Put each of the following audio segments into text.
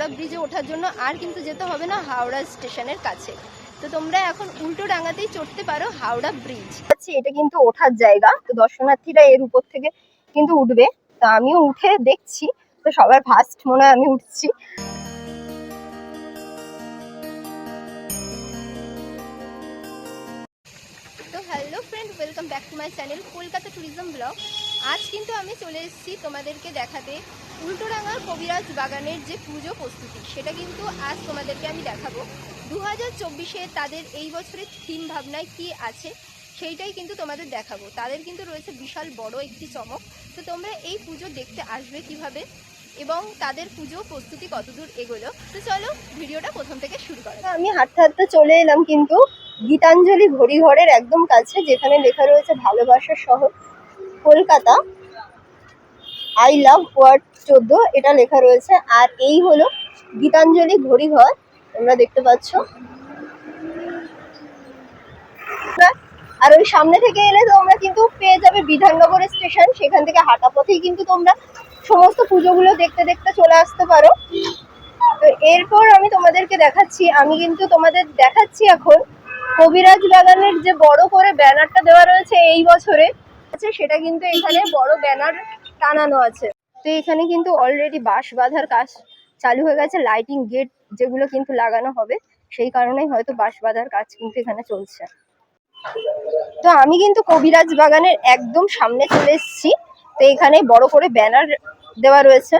হাওড়া ব্রিজে ওঠার জন্য আর কিন্তু যেতে হবে না হাওড়া স্টেশনের কাছে। তো তোমরা এখন উল্টো ডাঙাতেই চড়তে পারো হাওড়া ব্রিজ। আচ্ছা এটা কিন্তু ওঠার জায়গা। তো দর্শনার্থীরা এর উপর থেকে কিন্তু উঠবে। তো আমিও উঠে দেখছি। তো সবার ফার্স্ট মনে হয় আমি উঠছি। তো hello friend welcome back to my channel Kolkata tourism blog আজ কিন্তু আমি চলে এসেছি তোমাদেরকে দেখাতে উল্টোডাঙ্গার কবিরাজ বাগানের যে পুজো প্রস্তুতি, সেটা কিন্তু আজ তোমাদেরকে আমি দেখাবো। দু হাজার চব্বিশে তাদের এই বছরের থিম ভাবনায় কি আছে, সেইটাই কিন্তু তোমাদের দেখাবো। তাদের কিন্তু রয়েছে বিশাল বড় একটি চমক। তো তোমরা এই পুজো দেখতে আসবে কীভাবে এবং তাদের পুজো প্রস্তুতি কতদূর এগোলো? তো চলো ভিডিওটা প্রথম থেকে শুরু করা আমি হাঁটতে হাঁটতে চলে এলাম কিন্তু গীতাঞ্জলি ঘড়িঘরের একদম কাছে, যেখানে লেখা রয়েছে, ভালোবাসার শহর। কলকাতা। আই লাভ ওয়ার্ড চোদ্দ, এটা লেখা রয়েছে। আর এই হলো গীতাঞ্জলি ঘড়িঘর, তোমরা দেখতে পাচ্ছ। আর ওই সামনে থেকে এলে তোমরা কিন্তু পেয়ে যাবে বিধাননগর স্টেশন। সেখান থেকে হাঁটা পথেই কিন্তু তোমরা সমস্ত পুজোগুলো দেখতে দেখতে চলে আসতে পারো। তো এরপর আমি তোমাদেরকে দেখাচ্ছি, আমি কিন্তু তোমাদের দেখাচ্ছি এখন কবিরাজ বাগানের যে বড় করে ব্যানারটা দেওয়া রয়েছে এই বছরে। আছে, সেটা কিন্তু এখানে বড় ব্যানার টানানো আছে। তো এখানে কিন্তু অলরেডি বাঁশ বাঁধার কাজ চালু হয়ে গেছে লাইটিং গেট যেগুলো কিন্তু লাগানো হবে, সেই কারণেই হয়তো বাঁশ বাঁধার কাজ কিন্তু এখানে চলছে। তো আমি কিন্তু কবিরাজ বাগানের একদম সামনে চলে এসেছি, তো এখানে বড় করে ব্যানার দেওয়া রয়েছে।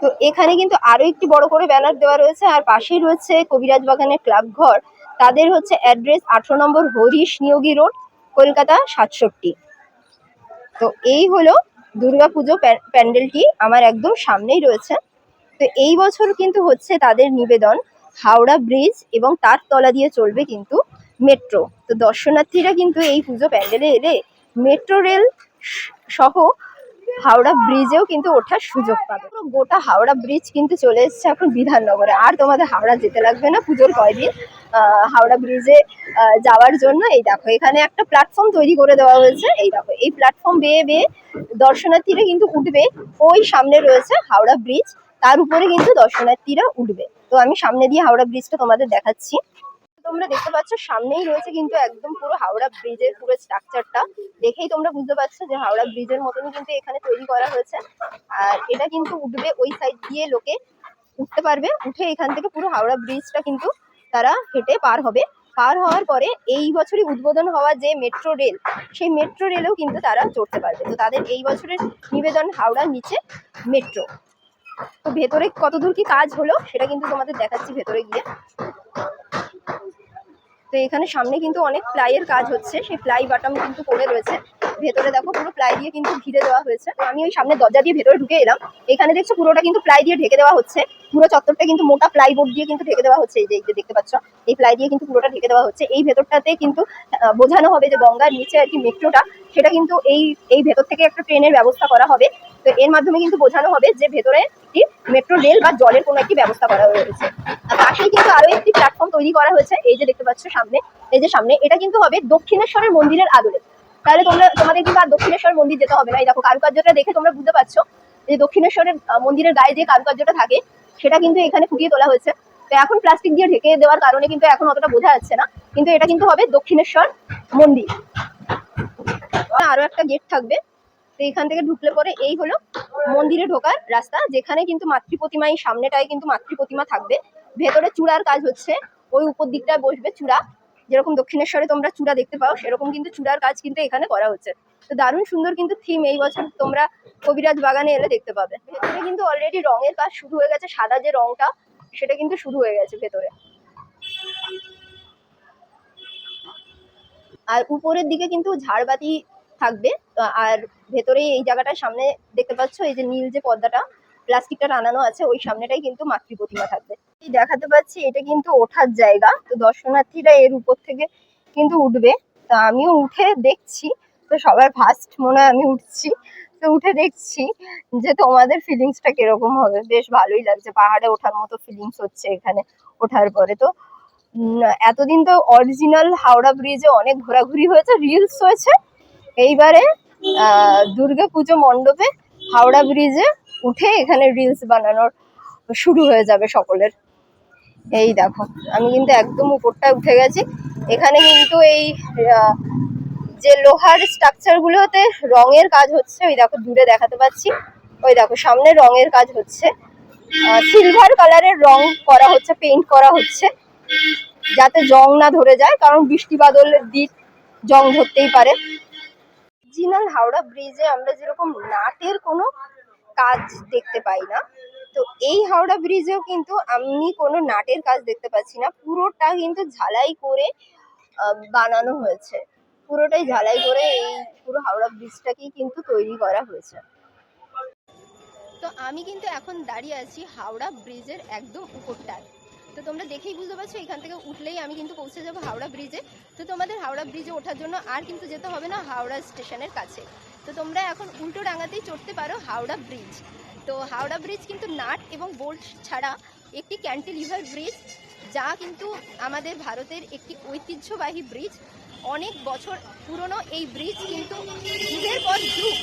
তো এখানে কিন্তু আরও একটি বড় করে ব্যানার দেওয়া রয়েছে, আর পাশেই রয়েছে কবিরাজ বাগানের ক্লাব ঘর। তাদের হচ্ছে অ্যাড্রেস আঠারো নম্বর হরিশ নিয়োগী রোড, কলকাতা সাতষট্টি। তো এই হলো দুর্গাপুজো প্যা- প্যান্ডেলটি আমার একদম সামনেই রয়েছে। তো এই বছর কিন্তু হচ্ছে তাদের নিবেদন হাওড়া ব্রিজ এবং তার তলা দিয়ে চলবে কিন্তু মেট্রো। তো দর্শনার্থীরা কিন্তু এই পুজো প্যান্ডেলে এলে মেট্রো রেল সহ হাওড়া ব্রিজেও কিন্তু ওঠার সুযোগ পাবে। গোটা হাওড়া ব্রিজ কিন্তু চলে এসছে এখন বিধাননগরে। আর তোমাদের হাওড়া যেতে লাগবে না পুজোর কয়দিন? হাওড়া ব্রিজে যাওয়ার জন্য। এই দেখো, এখানে একটা প্ল্যাটফর্ম তৈরি করে দেওয়া হয়েছে। এই দেখো, এই প্ল্যাটফর্ম বেয়ে বেয়ে দর্শনার্থীরা কিন্তু উঠবে। ওই সামনে রয়েছে হাওড়া ব্রিজ। তার উপরে কিন্তু দর্শনার্থীরা উঠবে। তো আমি সামনে দিয়ে হাওড়া ব্রিজটা তোমাদের দেখাচ্ছি। তোমরা দেখতে পাচ্ছ, সামনেই রয়েছে কিন্তু একদম পুরো হাওড়া ব্রিজের পুরো স্ট্রাকচারটা দেখেই তোমরা বুঝতে পারছ যে হাওড়া ব্রিজের মতনই কিন্তু এখানে তৈরি করা হয়েছে। আর এটা কিন্তু উঠবে ওই সাইড দিয়ে লোকে উঠতে পারবে। উঠে এখান থেকে পুরো হাওড়া ব্রিজটা কিন্তু তারা হেঁটে পার হবে। পার হওয়ার পরে এই বছরই উদ্বোধন হওয়া যে মেট্রো রেল, সেই মেট্রো রেলেও কিন্তু তারা চড়তে পারবে। তো তাদের এই বছরের নিবেদন হাওড়ার নিচে মেট্রো। তো ভেতরে কতদূর কি কাজ হলো সেটা কিন্তু তোমাদের দেখাচ্ছি ভেতরে গিয়ে। তো এখানে সামনে কিন্তু অনেক প্লাইয়ের কাজ হচ্ছে। সেই প্লাই বাটাম কিন্তু পড়ে রয়েছে। ভেতরে দেখো পুরো প্লাই দিয়ে কিন্তু ঘিরে দেওয়া হয়েছে। আমি ওই সামনে দরজা দিয়ে ভেতরে ঢুকে এলাম। এখানে দেখছ পুরোটা কিন্তু প্লাই দিয়ে ঢেকে দেওয়া হচ্ছে। পুরো চত্বরটা কিন্তু মোটা প্লাই বোর্ড দিয়ে কিন্তু ঢেকে দেওয়া হচ্ছে। এই যে দেখতে পাচ্ছ, এই প্লাই দিয়ে কিন্তু পুরোটা ঢেকে দেওয়া হচ্ছে। এই ভেতরটাতে কিন্তু বোঝানো হবে যে গঙ্গার নিচে আর কি মেট্রোটা, সেটা কিন্তু এই এই ভেতর থেকে একটা ট্রেনের ব্যবস্থা করা হবে। তো এর মাধ্যমে কিন্তু বোঝানো হবে যে ভেতরে একটি মেট্রো রেল বা জলের কোনো একটি ব্যবস্থা করা হয়েছে। পাশেই কিন্তু আরও একটি প্ল্যাটফর্ম তৈরি করা হয়েছে। এই যে দেখতে পাচ্ছ সামনে, এই যে সামনে, এটা কিন্তু হবে দক্ষিণেশ্বরের মন্দিরের আদলে। তাহলে তোমরা, তোমাদের কিন্তু আর দক্ষিণেশ্বর মন্দির যেতে হবে না। এই দেখো, কারুকার্যটা দেখে তোমরা বুঝতে পারছ যে দক্ষিণেশ্বরের মন্দিরের গায়ে যে কারুকার্যটা থাকে, সেটা কিন্তু এখানে ফুটিয়ে তোলা হয়েছে। তো এখন প্লাস্টিক দিয়ে ঢেকে দেওয়ার কারণে কিন্তু এখন অতটা বোঝা যাচ্ছে না। কিন্তু এটা কিন্তু হবে দক্ষিণেশ্বর মন্দির। আরও একটা গেট থাকবে। তো এখান থেকে ঢুকলে পরে এই হলো মন্দিরে ঢোকার রাস্তা, যেখানে কিন্তু মাতৃ প্রতিমা, এই সামনেটায় কিন্তু মাতৃ প্রতিমা থাকবে। ভেতরে চূড়ার কাজ হচ্ছে, ওই উপর দিকটায় বসবে চূড়া। যেরকম দক্ষিণেশ্বরে তোমরা চূড়া দেখতে পাও, সেরকম কিন্তু চূড়ার কাজ কিন্তু এখানে করা হচ্ছে। তো দারুণ সুন্দর কিন্তু থিম এই বছর তোমরা কবিরাজ বাগানে এলে দেখতে পাবে। ভেতরে কিন্তু অলরেডি রঙের কাজ শুরু হয়ে গেছে, সাদা যে রংটা, সেটা কিন্তু শুরু হয়ে গেছে ভেতরে। আর উপরের দিকে কিন্তু ঝাড়বাতি থাকবে আর ভেতরে এই জায়গাটার সামনে দেখতে পাচ্ছ, এই যে নীল যে পর্দাটা, প্লাস্টিকটা টানানো আছে, ওই সামনেটাই কিন্তু মাতৃ প্রতিমা থাকবে। দেখাতে পাচ্ছি, এটা কিন্তু ওঠার জায়গা। তো দর্শনার্থীরা এর উপর থেকে কিন্তু উঠবে। তো আমিও উঠে দেখছি। তো সবার ফার্স্ট মনে হয় আমি উঠছি। তো উঠে দেখছি যে তোমাদের ফিলিংসটা কীরকম হবে। বেশ ভালোই লাগছে। পাহাড়ে ওঠার মতো ফিলিংস হচ্ছে এখানে ওঠার পরে। তো এতদিন তো অরিজিনাল হাওড়া ব্রিজে অনেক ঘোরাঘুরি হয়েছে রিলস হয়েছে। এইবারে দুর্গা পুজো মণ্ডপে হাওড়া ব্রিজে উঠে এখানে রিলস বানানোর শুরু হয়ে যাবে সকলের। এই দেখো, আমি কিন্তু একদম উপরটায় উঠে গেছি। এখানে কিন্তু এই যে লোহার স্ট্রাকচার গুলোতে রঙের কাজ হচ্ছে, ওই দেখো দূরে দেখাতে পাচ্ছি। ওই দেখো, সামনে রঙের কাজ হচ্ছে। সিলভার কালারের রং করা হচ্ছে পেইন্ট করা হচ্ছে। যাতে জং না ধরে যায়, কারণ বৃষ্টি বাদলের দিক জং ধরতেই পারে। অরিজিনাল হাওড়া ব্রিজে আমরা যেরকম নাটের কোনো কাজ দেখতে পাই না তো এই হাওড়া ব্রিজেও কিন্তু আমি কোনো নাটের কাজ দেখতে পাচ্ছি না। পুরোটা কিন্তু ঝালাই করে বানানো হয়েছে। পুরোটাই ঝালাই করে এই পুরো হাওড়া ব্রিজটাকেই কিন্তু তৈরি করা হয়েছে। তো আমি কিন্তু এখন দাঁড়িয়ে আছি হাওড়া ব্রিজের একদম উপরটায়। তো তোমরা দেখেই বুঝতে পারছ, এখান থেকে উঠলেই আমি কিন্তু পৌঁছে যাব হাওড়া ব্রিজে। তো তোমাদের হাওড়া ব্রিজে ওঠার জন্য আর কিন্তু যেতে হবে না হাওড়া স্টেশনের কাছে। তো তোমরা এখন উল্টো ডাঙাতেই চড়তে পারো হাওড়া ব্রিজ। তো হাওড়া ব্রিজ কিন্তু নাট এবং বোল্ট ছাড়া একটি ক্যান্টিলিভার ব্রিজ, যা কিন্তু আমাদের ভারতের একটি ঐতিহ্যবাহী ব্রিজ। অনেক বছর পুরনো এই ব্রিজ কিন্তু যুগের পর যুগ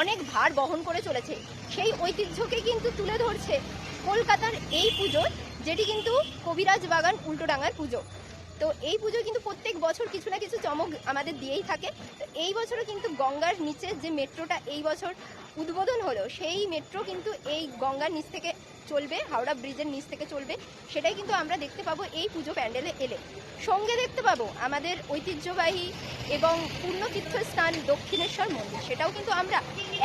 অনেক ভার বহন করে চলেছে। সেই ঐতিহ্যকে কিন্তু তুলে ধরছে কলকাতার এই পুজো, যেটি কিন্তু কবিরাজ বাগান উল্টোডাঙ্গার পুজো। তো এই পুজো কিন্তু প্রত্যেক বছর কিছু না কিছু চমক আমাদের দিয়েই থাকে। তো এই বছরও কিন্তু গঙ্গার নিচে যে মেট্রোটা, এই বছর উদ্বোধন হলো, সেই মেট্রো কিন্তু এই গঙ্গার নিচ থেকে চলবে, হাওড়া ব্রিজের নিচ থেকে চলবে, সেটাই কিন্তু আমরা দেখতে পাবো এই পুজো প্যান্ডেলে এলে। সঙ্গে দেখতে পাবো আমাদের ঐতিহ্যবাহী এবং পূর্ণতীর্থস্থান দক্ষিণেশ্বর মন্দির, সেটাও কিন্তু আমরা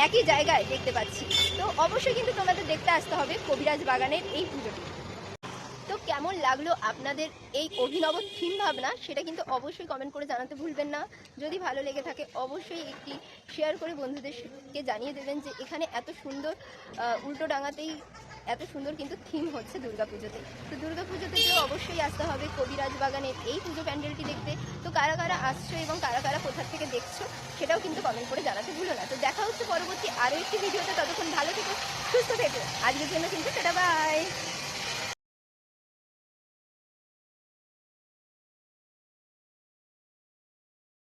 একই জায়গায় দেখতে পাচ্ছি। তো অবশ্যই কিন্তু তোমাদের দেখতে আসতে হবে কবিরাজ বাগানের এই পুজোটি। কেমন লাগল আপনাদের এই অভিনব থিম ভাবনা, সেটা কিন্তু অবশ্যই কমেন্ট করে জানাতে ভুলবেন না। যদি ভালো লেগে থাকে, অবশ্যই একটি শেয়ার করে বন্ধুদেরকে জানিয়ে দেবেন যে এখানে এত সুন্দর উল্টো ডাঙাতেই এত সুন্দর কিন্তু থিম হচ্ছে দুর্গাপুজোতে তো দুর্গাপুজোতে তো অবশ্যই আসতে হবে কবিরাজ বাগানের এই পুজো প্যান্ডেলটি দেখতে। তো কারা কারা আসছো এবং কারা কারা কোথা থেকে দেখছ, সেটাও কিন্তু কমেন্ট করে জানাতে ভুলো না। তো দেখা হচ্ছে পরবর্তী আরও একটি ভিডিওতে, ততক্ষণ ভালো থেকো, সুস্থ থেকো। আজকের জন্য কিন্তু সেটা বাই